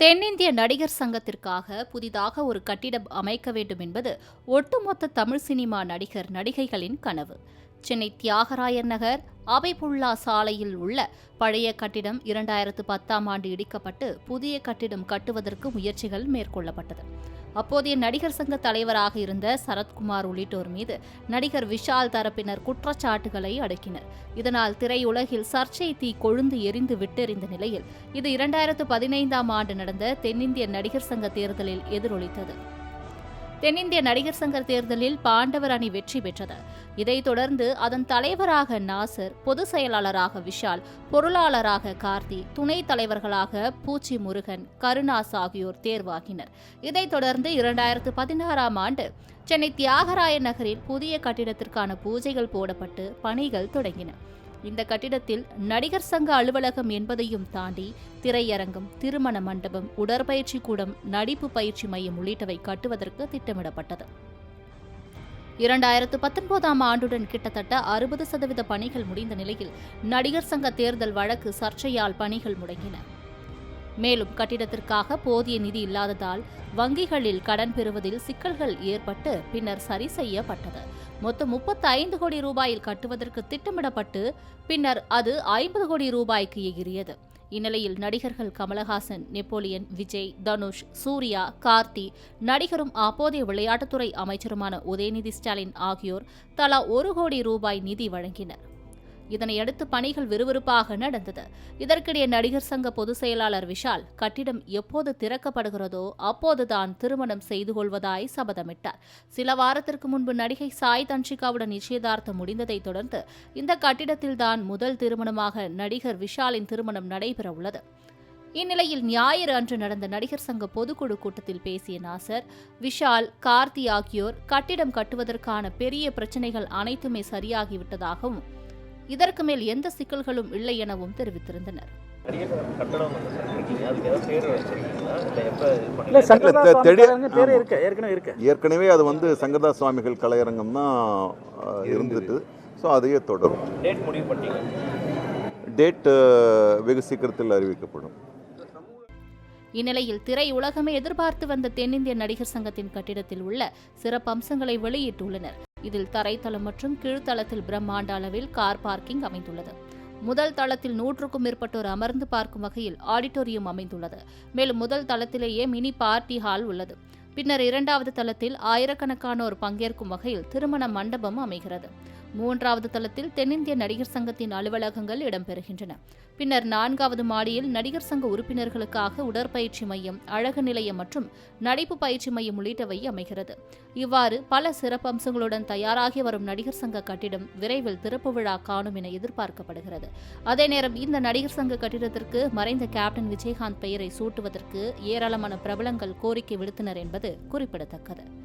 தென்னிந்திய நடிகர் சங்கத்திற்காக புதிதாக ஒரு கட்டிடம் அமைக்க வேண்டும் என்பது ஒட்டுமொத்த தமிழ் சினிமா நடிகர் நடிகைகளின் கனவு. சென்னை தியாகராயர் நகர் அபைபுல்லா சாலையில் உள்ள பழைய கட்டிடம் இரண்டாயிரத்து பத்தாம் ஆண்டு இடிக்கப்பட்டு புதிய கட்டிடம் கட்டுவதற்கு முயற்சிகள் மேற்கொள்ளப்பட்டது. அப்போதைய நடிகர் சங்க தலைவராக இருந்த சரத்குமார் உள்ளிட்டோர் மீது நடிகர் விஷால் தரப்பினர் குற்றச்சாட்டுகளை அடக்கினர். இதனால் திரையுலகில் சர்ச்சை தீ கொழுந்து எரிந்து விட்டெறிந்த நிலையில் இது இரண்டாயிரத்து பதினைந்தாம் ஆண்டு நடந்த தென்னிந்திய நடிகர் சங்க தேர்தலில் எதிரொலித்தது. தென்னிந்திய நடிகர் சங்க தேர்தலில் பாண்டவர் அணி வெற்றி பெற்றது. இதைத் தொடர்ந்து அதன் தலைவராக நாசர் பொதுச் செயலாளராக விஷால் பொருளாளராக கார்த்தி துணைத் தலைவர்களாக பூச்சி முருகன் கருணாஸ் ஆகியோர் தேர்வாகினர். இதைத் தொடர்ந்து இரண்டாயிரத்து பதினாறாம் ஆண்டு சென்னை தியாகராய நகரில் புதிய கட்டிடத்திற்கான பூஜைகள் போடப்பட்டு பணிகள் தொடங்கின. இந்த கட்டிடத்தில் நடிகர் சங்க அலுவலகம் என்பதையும் தாண்டி திரையரங்கம் திருமண மண்டபம் உடற்பயிற்சி கூடம் நடிப்பு பயிற்சி மையம் உள்ளிட்டவை கட்டுவதற்கு திட்டமிடப்பட்டது. இரண்டாயிரத்து பத்தொன்பதாம் ஆண்டுடன் கிட்டத்தட்ட அறுபது சதவீத பணிகள் முடிந்த நிலையில் நடிகர் சங்க தேர்தல் வழக்கு சர்ச்சையால் பணிகள் முடங்கின. மேலும் கட்டிடத்திற்காக போதிய நிதி இல்லாததால் வங்கிகளில் கடன் பெறுவதில் சிக்கல்கள் ஏற்பட்டு பின்னர் சரி செய்யப்பட்டது. மொத்தம் முப்பத்தி ஐந்து கோடி ரூபாயில் கட்டுவதற்கு திட்டமிடப்பட்டு பின்னர் அது ஐம்பது கோடி ரூபாய்க்கு எகிரியது இந்நிலையில் நடிகர்கள் கமலஹாசன் நெப்போலியன் விஜய் தனுஷ் சூர்யா கார்த்தி நடிகரும் அப்போதைய விளையாட்டுத்துறை அமைச்சருமான உதயநிதி ஸ்டாலின் ஆகியோர் தலா ஒரு கோடி ரூபாய் நிதி வழங்கினர். இதனையடுத்து பணிகள் விறுவிறுப்பாக நடந்தது. இதற்கிடையே நடிகர் சங்க பொதுச் செயலாளர் விஷால் கட்டிடம் எப்போது திறக்கப்படுகிறதோ அப்போதுதான் திருமணம் செய்து கொள்வதாய் சபதமிட்டார். சில வாரத்திற்கு முன்பு நடிகை சாய் தன்ஷிகாவுடன் நிச்சயதார்த்தம் முடிந்ததைத் தொடர்ந்து இந்த கட்டிடத்தில்தான் முதல் திருமணமாக நடிகர் விஷாலின் திருமணம் நடைபெறவுள்ளது. இந்நிலையில் ஞாயிறு அன்று நடந்த நடிகர் சங்க பொதுக்குழு கூட்டத்தில் பேசிய நாசர் விஷால் கார்த்தி ஆகியோர் கட்டிடம் கட்டுவதற்கான பெரிய பிரச்சனைகள் அனைத்துமே சரியாகிவிட்டதாகவும் இதற்கு மேல் எந்த சிக்கல்களும் இல்லை எனவும் தெரிவித்திருந்தனர். ஏற்கனவே அது வந்து சங்கரதாஸ் சுவாமிகள் கலையரங்கம் தான் இருந்துட்டு ஸோ அதையே தொடரும். டேட் முடிவு பண்ணிட்டீங்க. டேட் வெகு சீக்கிரத்தில் அறிவிக்கப்படும். இந்நிலையில் திரையுலகமே எதிர்பார்த்து வந்த தென்னிந்திய நடிகர் சங்கத்தின் கட்டிடத்தில் உள்ள சிறப்பு அம்சங்களை வெளியிட்டுள்ளனர். இதில் தரைத்தளம் மற்றும் கீழ்த்தளத்தில் பிரம்மாண்ட அளவில் கார் பார்க்கிங் அமைந்துள்ளது. முதல் தளத்தில் நூற்றுக்கும் மேற்பட்டோர் அமர்ந்து பார்க்கும் வகையில் ஆடிட்டோரியம் அமைந்துள்ளது. மேலும் முதல் தளத்திலேயே மினி பார்ட்டி ஹால் உள்ளது. பின்னர் இரண்டாவது தளத்தில் ஆயிரக்கணக்கானோர் பங்கேற்கும் வகையில் திருமண மண்டபம் அமைகிறது. மூன்றாவது தளத்தில் தென்னிந்திய நடிகர் சங்கத்தின் அலுவலகங்கள் இடம்பெறுகின்றன. பின்னர் நான்காவது மாடியில் நடிகர் சங்க உறுப்பினர்களுக்காக உடற்பயிற்சி மையம் அழகு நிலையம் மற்றும் நடிப்பு பயிற்சி மையம் உள்ளிட்டவை அமைகிறது. இவ்வாறு பல சிறப்பம்சங்களுடன் தயாராகி வரும் நடிகர் சங்க கட்டிடம் விரைவில் திறப்பு விழா காணும் என எதிர்பார்க்கப்படுகிறது. அதே நேரம் இந்த நடிகர் சங்க கட்டிடத்திற்கு மறைந்த கேப்டன் விஜயகாந்த் பெயரை சூட்டுவதற்கு ஏராளமான பிரபலங்கள் கோரிக்கை விடுத்தனர் என்பது குறிப்பிடத்தக்கது.